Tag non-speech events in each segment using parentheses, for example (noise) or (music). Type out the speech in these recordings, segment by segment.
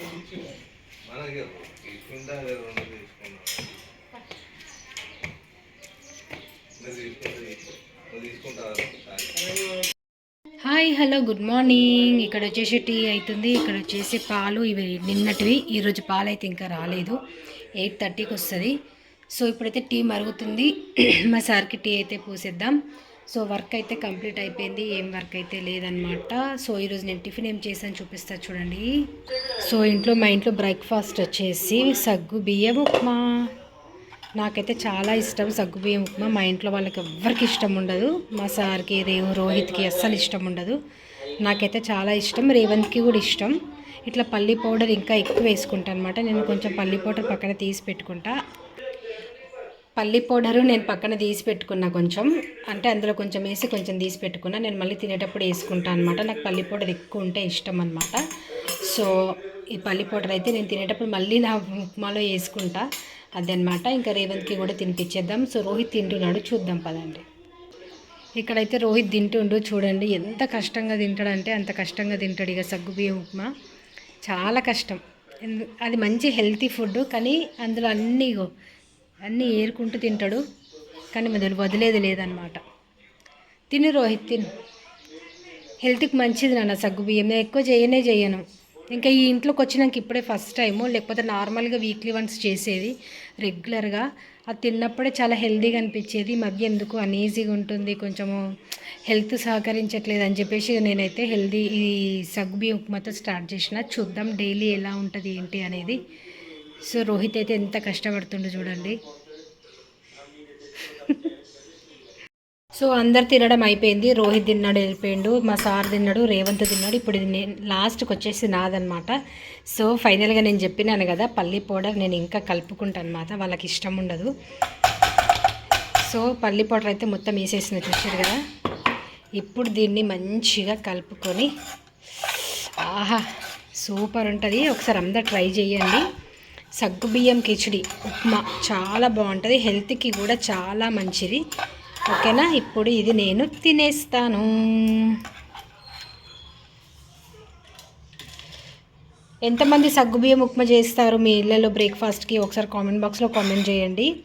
మనకి తీసుకుంటా రెండు తీసుకున్నాం. Hi hello good morning. ఇక్కడ వచ్చేసి టీ అవుతుంది ఇక్కడ వచ్చేసి పాలు ఇవి నిన్నటివి. ఈరోజు పాలు అయితే ఇంకా రాలేదు. ఎయిట్ థర్టీకి వస్తుంది. సో ఇప్పుడైతే టీ మరుగుతుంది. (clears throat) మా సార్కి టీ అయితే పూసేద్దాం. సో వర్క్ అయితే కంప్లీట్ అయిపోయింది ఏం వర్క్ అయితే లేదనమాట సో ఈరోజు నేను టిఫిన్ ఏం చేశాను చూపిస్తా చూడండి. సో ఇంట్లో మా ఇంట్లో బ్రేక్ఫాస్ట్ వచ్చేసి సగ్గు బియ్యం ఉప్మా. నాకైతే చాలా ఇష్టం సగ్గు బియ్యం ఉప్మా. మా ఇంట్లో వాళ్ళకి ఎవ్వరికి ఇష్టం ఉండదు. మా సార్కి రేవు రోహిత్కి అస్సలు ఇష్టం ఉండదు. నాకైతే చాలా ఇష్టం రేవంత్కి కూడా ఇష్టం. ఇట్లా పల్లి పౌడర్ ఇంకా ఎక్కువ వేసుకుంటా అనమాట నేను కొంచెం పల్లి పౌడర్ పక్కన తీసి పెట్టుకుంటా. పల్లి పౌడరు నేను పక్కన తీసి పెట్టుకున్నా కొంచెం. అంటే అందులో కొంచెం వేసి కొంచెం తీసి పెట్టుకున్నా. నేను మళ్ళీ తినేటప్పుడు వేసుకుంటాను అనమాట నాకు పల్లి పౌడర్ ఎక్కువ ఉంటే ఇష్టం అనమాట సో ఈ పల్లి పౌడర్ అయితే నేను తినేటప్పుడు మళ్ళీ నా ఉప్మాలో వేసుకుంటా. అదనమాట ఇంకా రేవంత్కి కూడా తినిపించేద్దాం సో రోహిత్ తింటున్నాడు. చూద్దాం పదండి. ఇక్కడైతే రోహిత్ తింటుండు. చూడండి ఎంత కష్టంగా తింటాడంటే అంత కష్టంగా తింటాడు ఇక సగ్గుబియ్యం ఉప్మా. చాలా కష్టం. అది మంచి హెల్తీ ఫుడ్ కానీ అందులో అన్నీ అన్నీ ఏరుకుంటూ తింటాడు. కానీ మొదలు వదిలేది లేదనమాట తిను రోహిత్ తిను. హెల్త్కి మంచిది నాన్న సగ్గు బియ్యం. నేను ఎక్కువ చేయనే చేయను. ఇంకా ఈ ఇంట్లోకి వచ్చినాక ఇప్పుడే ఫస్ట్ టైము లేకపోతే నార్మల్గా వీక్లీ వన్స్ చేసేది. రెగ్యులర్గా. అది తిన్నప్పుడే చాలా హెల్తీగా అనిపించేది. మధ్య ఎందుకు అనీజీగా ఉంటుంది కొంచెము హెల్త్ సహకరించట్లేదు అని చెప్పేసి నేనైతే హెల్దీ ఈ సగ్గు బియ్యం ఉప్మాతో స్టార్ట్ చేసిన. చూద్దాం డైలీ ఎలా ఉంటుంది ఏంటి అనేది. సో రోహిత్ అయితే ఎంత కష్టపడుతుండో చూడండి. సో అందరు తినడం అయిపోయింది. రోహిత్ తిన్నాడు వెళ్ళిపోయిండు. మా సార్ తిన్నాడు రేవంత్ తిన్నాడు. ఇప్పుడు ఇది నేను లాస్ట్కి వచ్చేసి నాదనమాట సో ఫైనల్గా నేను చెప్పినాను కదా పల్లి పౌడర్ నేను ఇంకా కలుపుకుంటాను అనమాట వాళ్ళకి ఇష్టం ఉండదు. సో పల్లి పౌడర్ అయితే మొత్తం వేసేసిన చూసారు కదా. ఇప్పుడు దీన్ని మంచిగా కలుపుకొని ఆహా సూపర్ ఉంటుంది. ఒకసారి అందరు ట్రై చేయండి. సగ్గుబియ్యం కిచిడి ఉప్మా చాలా బాగుంటుంది. హెల్త్కి కూడా చాలా మంచిది. ఓకేనా? ఇప్పుడు ఇది నేను తినేస్తాను. ఎంతమంది సగ్గుబియ్యం ఉప్మా చేస్తారు మీ ఇళ్ళలో బ్రేక్ఫాస్ట్కి? ఒకసారి కామెంట్ బాక్స్లో కామెంట్ చేయండి.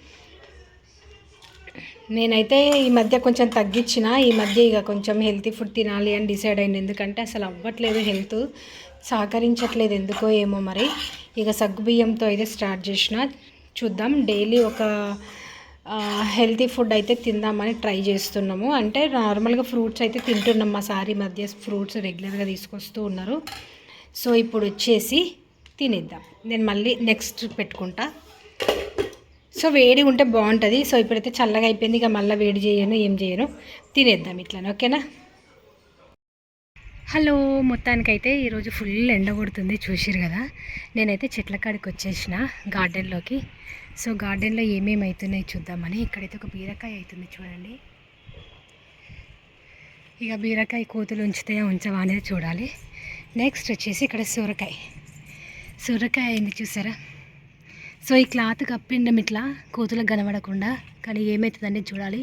నేనైతే ఈ మధ్య కొంచెం తగ్గించిన ఈ మధ్య ఇక కొంచెం హెల్తీ ఫుడ్ తినాలి అని డిసైడ్ అయింది. ఎందుకంటే అసలు అవ్వట్లేదు హెల్త్ సహకరించట్లేదు ఎందుకో ఏమో మరి. ఇక సగ్గుబియ్యంతో అయితే స్టార్ట్ చేసిన. చూద్దాం. డైలీ ఒక హెల్తీ ఫుడ్ అయితే తిందామని ట్రై చేస్తున్నాము. అంటే నార్మల్గా ఫ్రూట్స్ అయితే తింటున్నాం. మా సారీ మధ్య ఫ్రూట్స్ రెగ్యులర్గా తీసుకొస్తూ ఉన్నారు. సో ఇప్పుడు వచ్చేసి తినేద్దాం. నేను మళ్ళీ నెక్స్ట్ పెట్టుకుంటా. సో వేడి ఉంటే బాగుంటుంది. సో ఇప్పుడైతే చల్లగా అయిపోయింది. ఇక మళ్ళీ వేడి చేయను ఏం చేయను. తినేద్దాం ఇట్లానే ఓకేనా? హలో మొత్తానికైతే ఈరోజు ఫుల్ ఎండ కొడుతుంది. చూసిరు కదా? నేనైతే చెట్ల కాడికి వచ్చేసిన గార్డెన్లోకి. సో గార్డెన్లో ఏమేమి అవుతున్నాయి చూద్దామని. ఇక్కడైతే ఒక బీరకాయ అవుతుంది చూడండి. ఇక బీరకాయ కోతులు ఉంచితే ఉంచవా అనేది చూడాలి. నెక్స్ట్ వచ్చేసి ఇక్కడ సొరకాయ. సొరకాయ అయింది చూసారా? సో ఈ క్లాత్ కప్పిండం ఇట్లా కోతులకు కనబడకుండా కానీ ఏమవుతుందని చూడాలి.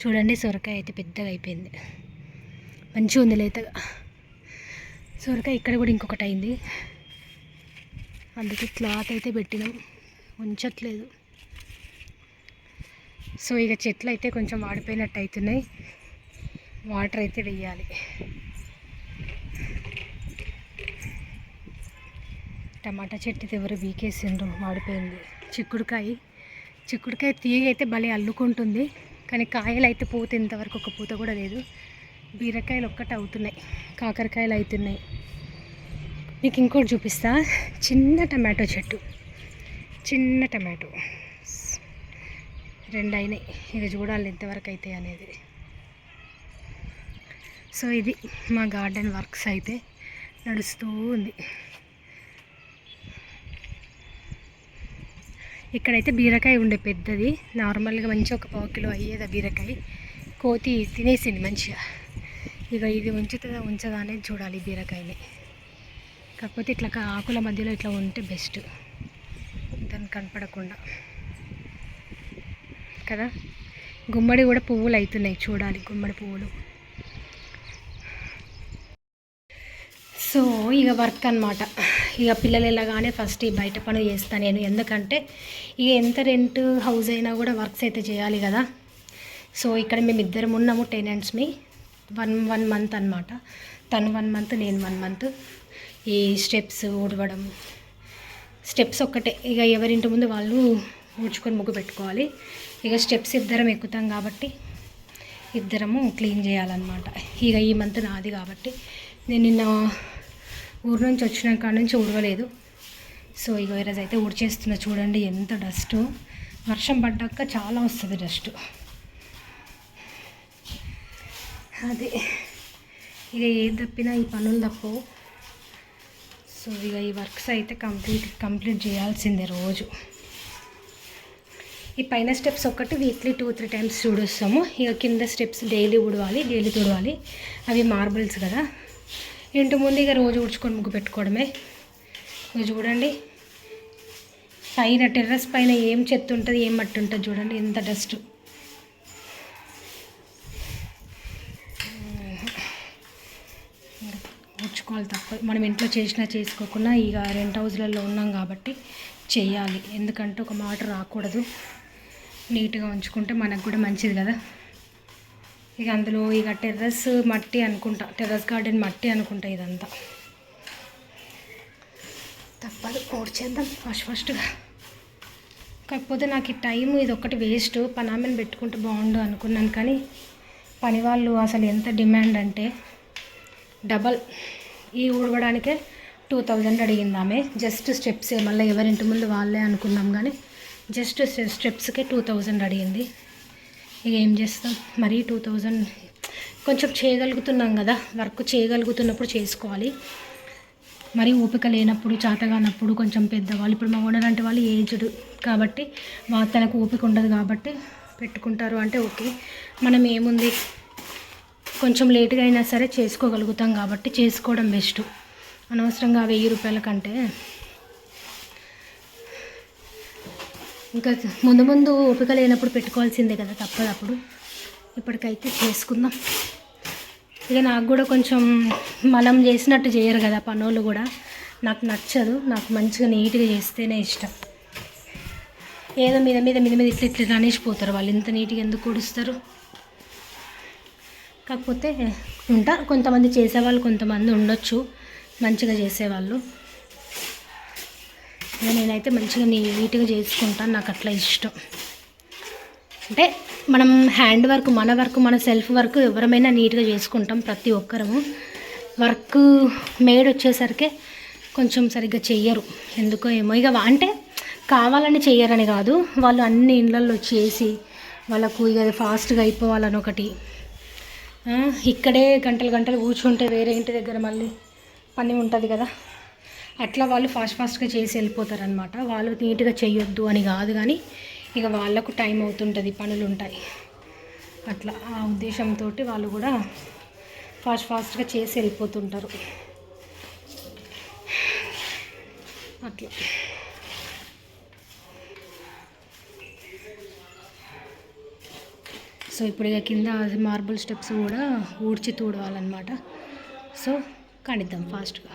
చూడండి సొరకాయ అయితే పెద్దగా అయిపోయింది. మంచిగా ఉంది లేతగా సొరకాయ ఇక్కడ కూడా ఇంకొకటి అయింది. అందుకే క్లాత్ అయితే పెట్టినాం. ఉంచట్లేదు. సో ఇక చెట్లు అయితే కొంచెం వాడిపోయినట్టు అవుతున్నాయి. వాటర్ అయితే వెయ్యాలి టమాటా చెట్టు ఎవరు వీకేసిండ్రు వాడిపోయింది చిక్కుడుకాయ. చిక్కుడుకాయ తీగ అయితే భలే అల్లుకుంటుంది కానీ కాయలు అయితే పూత ఇంతవరకు ఒక పూత కూడా లేదు. బీరకాయలు ఒక్కటి అవుతున్నాయి కాకరకాయలు అవుతున్నాయి మీకు ఇంకోటి చూపిస్తా. చిన్న టమాటో చెట్టు. చిన్న టమాటో. రెండు అయినాయి. ఇక చూడాలి ఎంతవరకు అవుతాయి అనేది. సో ఇది మా గార్డెన్ వర్క్స్ అయితే నడుస్తూ ఉంది. ఇక్కడైతే బీరకాయ ఉండే పెద్దది. నార్మల్గా మంచిగా ఒక పావు కిలో అయ్యేది ఆ బీరకాయ. కోతి తినేసింది మంచిగా. ఇక ఇది ఉంచుతుందా ఉంచదా అనేది చూడాలి బీరకాయని. కాకపోతే ఇట్లా ఆకుల మధ్యలో ఇట్లా ఉంటే బెస్ట్. దాన్ని కనపడకుండా. కదా? గుమ్మడి కూడా పువ్వులు అవుతున్నాయి చూడాలి గుమ్మడి పువ్వులు. సో ఇక వర్క్ అనమాట ఇక పిల్లలు వెళ్ళగానే ఫస్ట్ ఈ బయట పనులు చేస్తాను నేను. ఎందుకంటే ఇక ఎంత రెంట్ హౌస్ అయినా కూడా వర్క్స్ అయితే చేయాలి కదా. సో ఇక్కడ మేము ఇద్దరం ఉన్నాము టెనెంట్స్ని వన్ వన్ మంత్ అనమాట తను వన్ మంత్ నేను వన్ మంత్. ఈ స్టెప్స్ ఊడవడం. స్టెప్స్ ఒక్కటే. ఇక ఎవరింటి ముందు వాళ్ళు ఊడ్చుకొని ముగ్గు పెట్టుకోవాలి. ఇక స్టెప్స్ ఇద్దరం ఎక్కుతాం కాబట్టి ఇద్దరము క్లీన్ చేయాలన్నమాట. ఇక ఈ మంత్ నాది కాబట్టి. నేను నిన్న ఊరు నుంచి వచ్చిన కాడ నుంచి ఊడవలేదు. సో ఇక ఈరోజు అయితే ఊడ్చేస్తున్నా చూడండి ఎంత డస్ట్. వర్షం పడ్డాక చాలా వస్తుంది డస్ట్. అదే. ఇక ఏది తప్పినా ఈ పనులు తప్పవు. సో ఇక ఈ వర్క్స్ అయితే కంప్లీట్ కంప్లీట్ చేయాల్సిందే రోజు. ఈ పైన స్టెప్స్ ఒకటి వీక్లీ టూ త్రీ టైమ్స్ చూడొస్తాము. ఇక కింద స్టెప్స్ డైలీ ఉడవాలి డైలీ తుడవాలి. అవి మార్బుల్స్ కదా. ఇంటి ముందు ఇక రోజు ఉడుచుకొని ముగ్గు పెట్టుకోవడమే. ఇది చూడండి. పైన టెర్రస్ పైన ఏం చెత్త ఉంటుంది ఏం మట్టి ఉంటుంది చూడండి. ఎంత డస్ట్. ఉడ్చుకోవాలి తప్ప మనం ఇంట్లో చేసినా చేసుకోకుండా ఇక రెంట్ హౌస్లలో ఉన్నాం కాబట్టి చేయాలి. ఎందుకంటే ఒక మాట రాకూడదు. నీట్గా ఉంచుకుంటే మనకు కూడా మంచిది కదా. ఇక అందులో ఇక టెర్రస్ మట్టి అనుకుంటా టెర్రస్ గార్డెన్ మట్టి అనుకుంటా ఇదంతా. తప్పదు ఓడ్చేద్దాం ఫస్ట్ ఫస్ట్గా. కాకపోతే నాకు ఈ టైం ఇది ఒకటి వేస్ట్ పనామెను పెట్టుకుంటే బాగుండు అనుకున్నాను కానీ పని వాళ్ళు అసలు ఎంత డిమాండ్ అంటే డబల్. ఈ ఊడవడానికే టూ థౌజండ్ అడిగింది ఆమె. జస్ట్ స్టెప్స్ మళ్ళీ ఎవరింటి ముందు వాళ్ళే అనుకున్నాం కానీ జస్ట్ స్టెప్స్కే టూ థౌజండ్ అడిగింది. ఇక ఏం చేస్తాం? మరీ టూ థౌజండ్ కొంచెం చేయగలుగుతున్నాం కదా. వర్క్ చేయగలుగుతున్నప్పుడు చేసుకోవాలి. మరి ఓపిక లేనప్పుడు చేతగానప్పుడు కొంచెం పెద్దవాళ్ళు ఇప్పుడు మా ఓనర్ అంటే వాళ్ళు ఏజ్డ్ కాబట్టి మా తనకు ఓపిక ఉండదు కాబట్టి పెట్టుకుంటారు అంటే ఓకే. మనం ఏముంది? కొంచెం లేట్గా అయినా సరే చేసుకోగలుగుతాం కాబట్టి చేసుకోవడం బెస్ట్. అనవసరంగా వెయ్యి రూపాయల కంటే ఇంకా ముందు ముందు ఓపిక లేనప్పుడు పెట్టుకోవాల్సిందే కదా తప్పదప్పుడు. ఇప్పటికైతే చేసుకుందాం. ఇక నాకు కూడా కొంచెం మనం చేసినట్టు చేయరు కదా పనులు కూడా. నాకు నచ్చదు. నాకు మంచిగా నీట్గా చేస్తేనే ఇష్టం. ఏదో మీద మీద మీద మీద ఇట్లా ఇట్లా అనేసిపోతారు వాళ్ళు ఇంత నీట్గా ఎందుకు కూడుస్తారు కాకపోతే ఉంటారు కొంతమంది చేసేవాళ్ళు కొంతమంది ఉండొచ్చు. మంచిగా చేసేవాళ్ళు. నేనైతే మంచిగా నీట్గా చేసుకుంటాను. నాకు అట్లా ఇష్టం. అంటే మనం హ్యాండ్ వర్క్ మన వర్క్ మన సెల్ఫ్ వర్క్ ఎవరమైనా నీట్గా చేసుకుంటాం ప్రతి ఒక్కరము. వర్క్ మేడ్ వచ్చేసరికి కొంచెం సరిగ్గా చెయ్యరు. ఎందుకో ఏమో ఇక అంటే కావాలని చెయ్యరని కాదు. వాళ్ళు అన్ని ఇళ్ళల్లో చేసి వాళ్ళకు ఇక ఫాస్ట్గా అయిపోవాలని ఒకటి. ఇక్కడే గంటలు గంటలు కూర్చుంటే వేరే ఇంటి దగ్గర మళ్ళీ పని ఉంటుంది కదా. అట్లా వాళ్ళు ఫాస్ట్ ఫాస్ట్గా చేసి వెళ్ళిపోతారనమాట వాళ్ళు నీట్గా చేయొద్దు అని కాదు కానీ ఇక వాళ్ళకు టైం అవుతుంటుంది పనులు ఉంటాయి. అట్లా ఆ ఉద్దేశంతో వాళ్ళు కూడా ఫాస్ట్ ఫాస్ట్గా చేసి వెళ్ళిపోతుంటారు. అట్లా. సో ఇప్పుడు ఇక కింద మార్బుల్ స్టెప్స్ కూడా ఊడ్చి తూడవాలన్నమాట. సో కణిద్దాం ఫాస్ట్గా.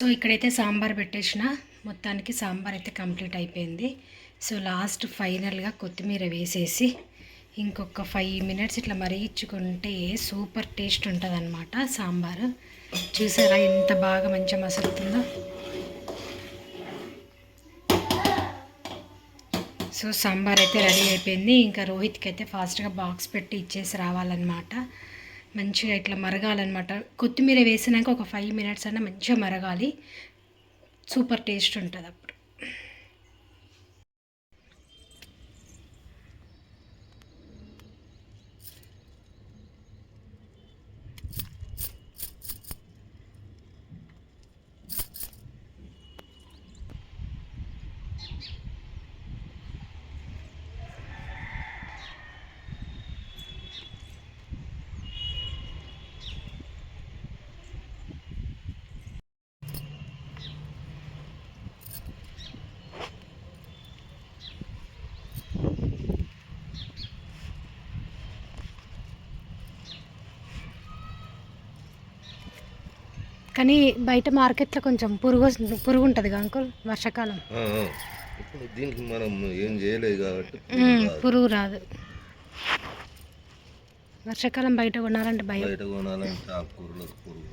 సో ఇక్కడైతే సాంబార్ పెట్టేసిన. మొత్తానికి సాంబార్ అయితే కంప్లీట్ అయిపోయింది. సో లాస్ట్ ఫైనల్గా కొత్తిమీర వేసేసి ఇంకొక ఫైవ్ మినిట్స్ ఇట్లా మరిగించుకుంటే సూపర్ టేస్ట్ ఉంటుంది అనమాట సాంబారు. చూసారా ఎంత బాగా మంచిగా మసులుతుందో. సో సాంబార్ అయితే రెడీ అయిపోయింది. ఇంకా రోహిత్కి అయితే ఫాస్ట్గా బాక్స్ పెట్టి ఇచ్చేసి రావాలన్నమాట. మంచిగా ఇట్లా మరగాలన్నమాట. కొత్తిమీర వేసినాక ఒక ఫైవ్ మినిట్స్ అన్న మంచిగా మరగాలి. సూపర్ టేస్ట్ ఉంటుంది అప్పుడు. కానీ బయట మార్కెట్లో కొంచెం పురుగు పురుగు ఉంటుంది కదా అంకుల్ వర్షాకాలం. ఇప్పుడు దీనికి మనం ఏం చేయలేదు కాబట్టి పురుగు రాదు. వర్షాకాలం బయట కొనాలంటే భయం. బయట కొనాలంటే ఆకుకూరలకు పురుగు